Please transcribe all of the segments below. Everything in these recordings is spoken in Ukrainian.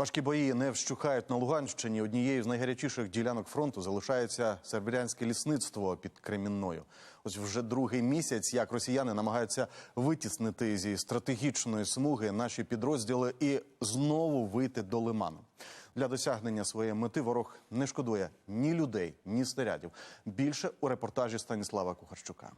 Важкі бої не вщухають на Луганщині. Однією з найгарячіших ділянок фронту залишається сербірянське лісництво під Кремінною. Ось вже другий місяць, як росіяни намагаються витіснити зі стратегічної смуги наші підрозділи і знову вийти до лиману. Для досягнення своєї мети ворог не шкодує ні людей, ні снарядів. Більше у репортажі Станіслава Кухарчука.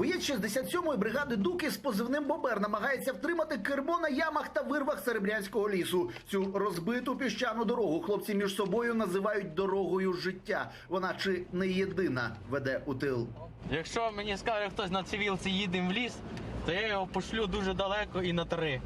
Боєць 67-ї бригади Дуки з позивним Бобер намагається втримати кермо на ямах та вирвах серебрянського лісу. Цю розбиту піщану дорогу хлопці між собою називають дорогою життя. Вона чи не єдина веде у тил. Якщо мені скаже хтось на цивілці їдемо в ліс, то я його пошлю дуже далеко і на три.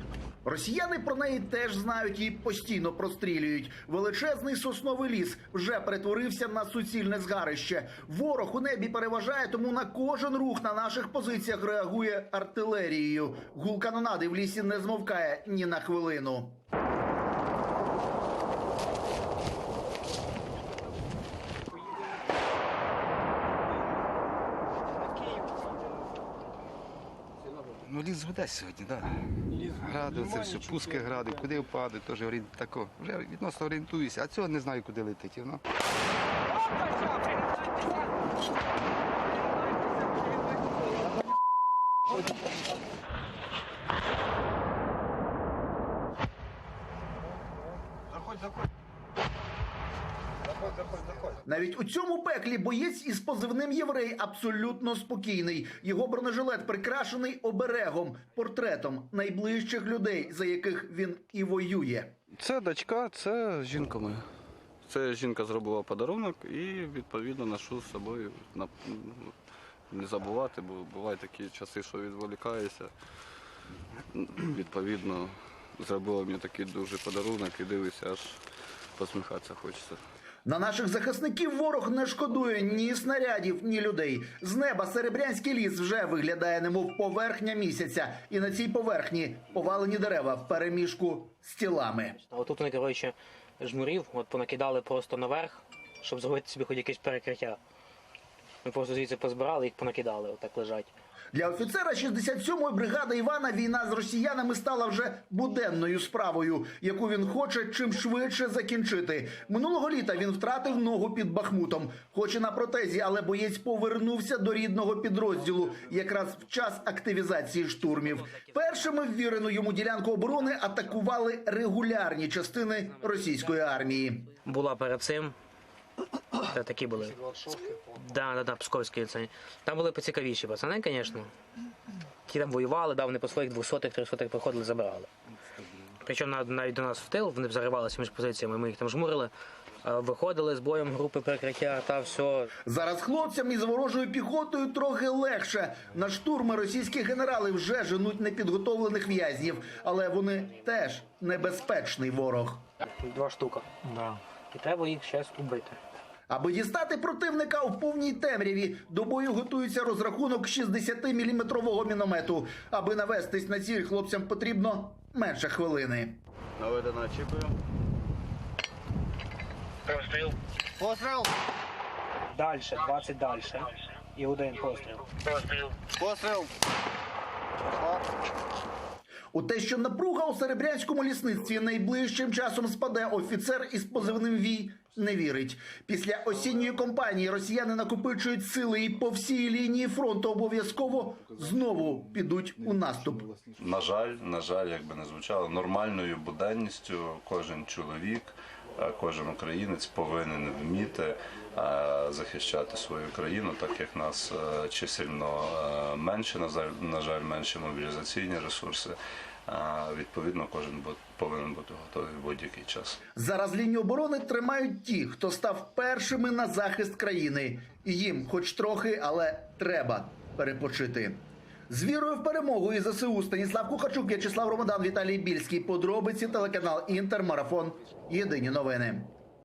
Росіяни про неї теж знають і постійно прострілюють. Величезний сосновий ліс вже перетворився на суцільне згарище. Ворог у небі переважає, тому на кожен рух на наших позиціях реагує артилерією. Гул канонади в лісі не змовкає ні на хвилину. Ну, ліс гуде сьогодні, так. Да. Гради, це все, пуски гради, куди впаде, теж орієнт тако. Вже відносно орієнтуюся, а цього не знаю, куди летить. Ну. Навіть у цьому пеклі боєць із позивним єврей абсолютно спокійний. Його бронежилет прикрашений оберегом, портретом найближчих людей, за яких він і воює. Це дочка, це жінка моя. Це жінка зробила подарунок і відповідно ношу з собою. На- Не забувати, бо бувають такі часи, що відволікаєшся. Відповідно, зробила мені такий дуже подарунок і дивишся, аж посміхатися хочеться. На наших захисників ворог не шкодує ні снарядів, ні людей. З неба серебрянський ліс вже виглядає, немов поверхня місяця, і на цій поверхні повалені дерева в переміжку з тілами. А отут вони, коротше, жмурів, от понакидали просто наверх, щоб зробити собі хоч якесь перекриття. Ми просто звідси позбирали, їх понакидали, отак лежать. Для офіцера 67-ї бригади Івана війна з росіянами стала вже буденною справою, яку він хоче чим швидше закінчити. Минулого літа він втратив ногу під Бахмутом, хоч і на протезі, але боєць повернувся до рідного підрозділу якраз в час активізації штурмів. Першими ввірену йому ділянку оборони атакували регулярні частини російської армії. Була перед цим. Та такі були. Да, да, да, Псковські ліцей. Там були поцікавіші пацани, звісно. Ті там воювали, да, вони по своїх 200-х, 300-х приходили, забирали. Причому навіть до нас в тил, вони заривалися між позиціями, ми їх там жмурили, е, виходили з боєм групи перекриття та все. Зараз хлопцям із ворожою піхотою трохи легше. На штурми російські генерали вже женуть непідготовлених в'язнів, але вони теж небезпечний ворог. Два штука. Да. І треба їх зараз убити. Аби дістати противника у повній темряві, до бою готується розрахунок 60-мм міномету. Аби навестись на ціль, хлопцям потрібно менше хвилини. Наведено очікуємо. Дальше, 20 дальше. І один постріл. Постріл! У те, що напруга у серебрянському лісництві найближчим часом спаде, офіцер із позивним Вій не вірить. Після осінньої кампанії росіяни накопичують сили і по всій лінії фронту обов'язково знову підуть у наступ. На жаль, на жаль, як би не звучало, нормальною буденністю кожен чоловік, кожен українець повинен вміти е, захищати свою країну, так як нас е, чисельно е, менше, на жаль, менше мобілізаційні ресурси. Відповідно, кожен повинен бути готовий в будь-який час. Зараз лінію оборони тримають ті, хто став першими на захист країни. І їм, хоч трохи, але треба перепочити. З вірою в перемогу і ЗСУ Станіслав Кухарчук, В'ячеслав Ромадан, Віталій Більський. Подробиці телеканал Інтер, Марафон. Єдині новини.